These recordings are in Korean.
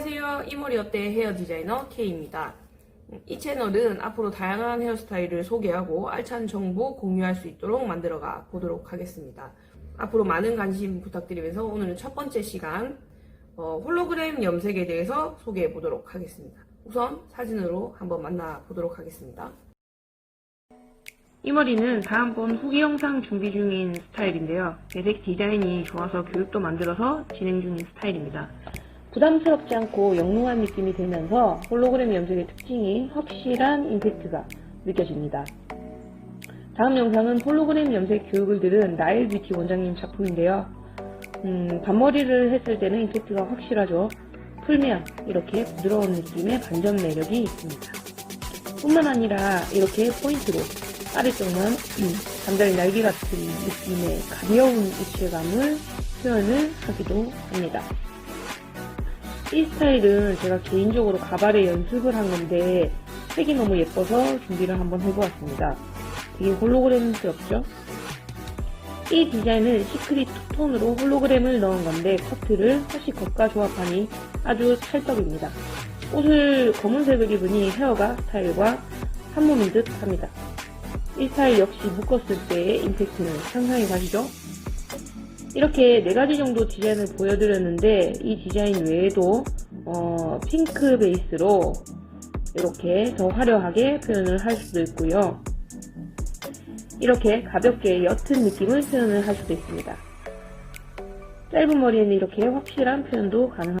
안녕하세요. 이머리 어때 헤어 디자이너 K입니다. 이 채널은 앞으로 다양한 헤어스타일을 소개하고 알찬 정보 공유할 수 있도록 만들어가 보도록 하겠습니다. 앞으로 많은 관심 부탁드리면서 오늘은 첫 번째 시간 어, 홀로그램 염색에 대해서 소개해 보도록 하겠습니다. 우선 사진으로 한번 만나보도록 하겠습니다. 이 머리는 다음번 후기 영상 준비 중인 스타일인데요. 배색 디자인이 좋아서 교육도 만들어서 진행 중인 스타일입니다. 부담스럽지 않고 영롱한 느낌이 들면서 홀로그램 염색의 특징이 확실한 임팩트가 느껴집니다. 다음 영상은 홀로그램 염색 교육을 들은 나일 뷰티 원장님 작품인데요. 음, 반머리를 했을 때는 임팩트가 확실하죠. 풀면 이렇게 부드러운 느낌의 반전 매력이 있습니다. 뿐만 아니라 이렇게 포인트로 아래쪽만 음, 잠자리 날개 같은 느낌의 가벼운 입체감을 표현을 하기도 합니다. 이 스타일은 제가 개인적으로 가발에 연습을 한 건데 색이 너무 예뻐서 준비를 한번 해보았습니다. 되게 홀로그램스럽죠? 이 디자인은 시크릿 투톤으로 홀로그램을 넣은 건데 커트를 허쉬 컷과 조합하니 아주 찰떡입니다. 옷을 검은색을 입으니 헤어가 스타일과 한 몸인 듯 합니다. 이 스타일 역시 묶었을 때의 임팩트는 상상이 가시죠? 이렇게 네 가지 정도 디자인을 보여드렸는데 이 디자인 외에도 어, 핑크 베이스로 이렇게 더 화려하게 표현을 할 수도 있고요. 이렇게 가볍게 옅은 느낌을 표현을 할 수도 있습니다. 짧은 머리에는 이렇게 확실한 표현도 가능합니다.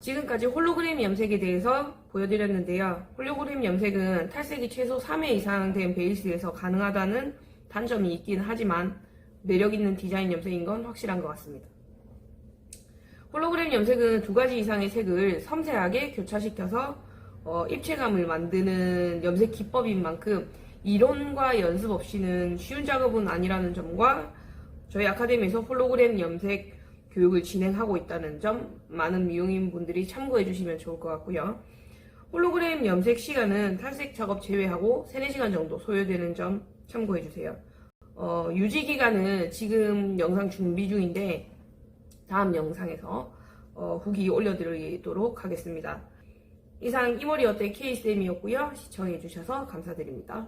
지금까지 홀로그램 염색에 대해서 보여드렸는데요. 홀로그램 염색은 탈색이 최소 3회 이상 된 베이스에서 가능하다는 단점이 있긴 하지만 매력 있는 디자인 염색인 건 확실한 것 같습니다. 홀로그램 염색은 두 가지 이상의 색을 섬세하게 교차시켜서 어, 입체감을 만드는 염색 기법인 만큼 이론과 연습 없이는 쉬운 작업은 아니라는 점과 저희 아카데미에서 홀로그램 염색 교육을 진행하고 있다는 점 많은 미용인 분들이 참고해 주시면 좋을 것 같고요. 홀로그램 염색 시간은 탈색 작업 제외하고 3, 4시간 정도 소요되는 점 참고해 주세요. 어, 유지 기간은 지금 영상 준비 중인데 다음 영상에서 어, 후기 올려드리도록 하겠습니다. 이상 이머리 어때 K쌤이었고요. 시청해 주셔서 감사드립니다.